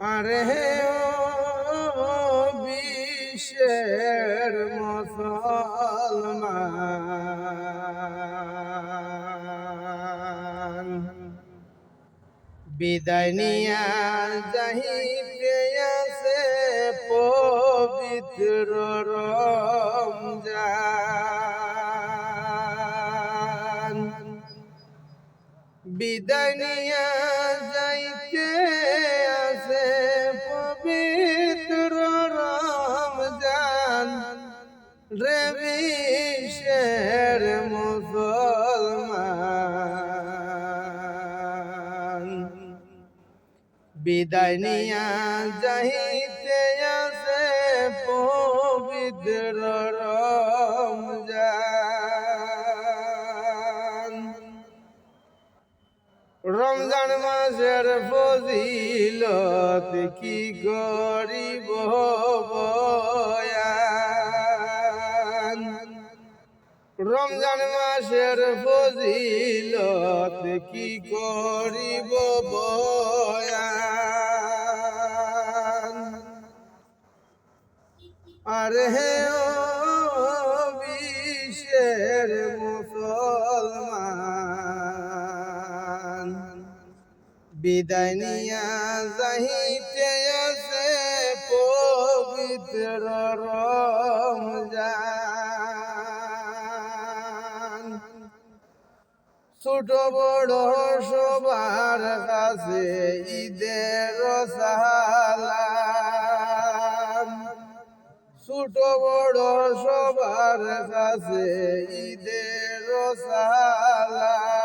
আরে ও বিশ্বের মুসলমান। বিদায় নিয়া যাহিতে আছে পবিত্র রমজান। বিদায় নিয়া যাইতে বিশ্বের মুসলমান। বিদায় নিয়া যাইতে আছে পবিত্র রমজান। রমজান মাসের ফজিলত কি গরিব বয়ান রমজান মাসের ফজিলত কি গরিব বয়ান? আরে হে ও বিশ্বের মুসলমান বিদায় নিয়া যাইতে ছোট বড় সবার কাছে ঈদের সালাম। ছোট বড় সবার কাছে ঈদের সালাম।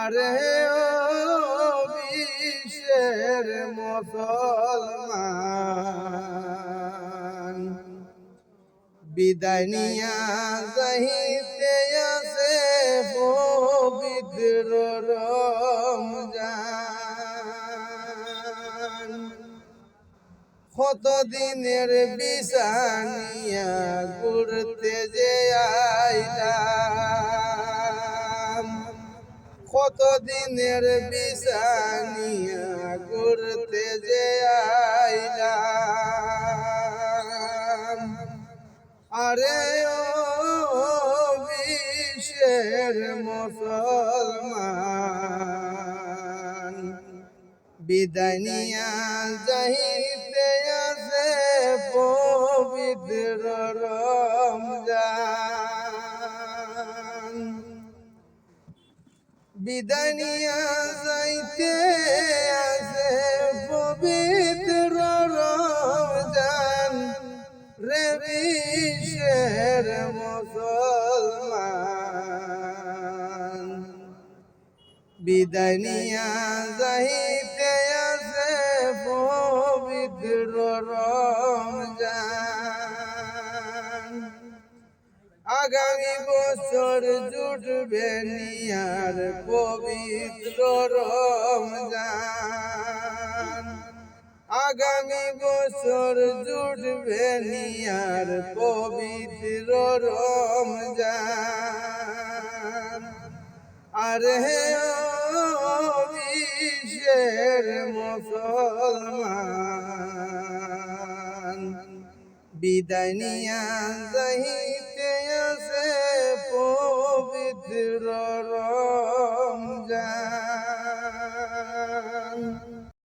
আরে ও বিশ্বের মুসলমান, বিদায় নিয়া রমজান। কত দিনের বিছানিয়া ঘুরতে যে আইলাম কত দিনের বিছানিয়া ঘুরতে বিশ্বের মুসলমান। বিদায় নিয়া যাইতে আছে পবিত্র রমজান। বিদায় নিয়া যাইতে আছে পবিত্র রমজান। রে বিশ্বের মুসলমান। বিদায় নিয়া যাইতে আছে পবিত্র রমজান। আগামী বছর জুটবে নিয়ার পবিত্র রমজান। আগামী বছর জুটবে নিয়ার পবিত্র রমজান। আরে ও বিশ্বের মুসলমান। বিদায় নিয়া যাইতে আছে পবিত্র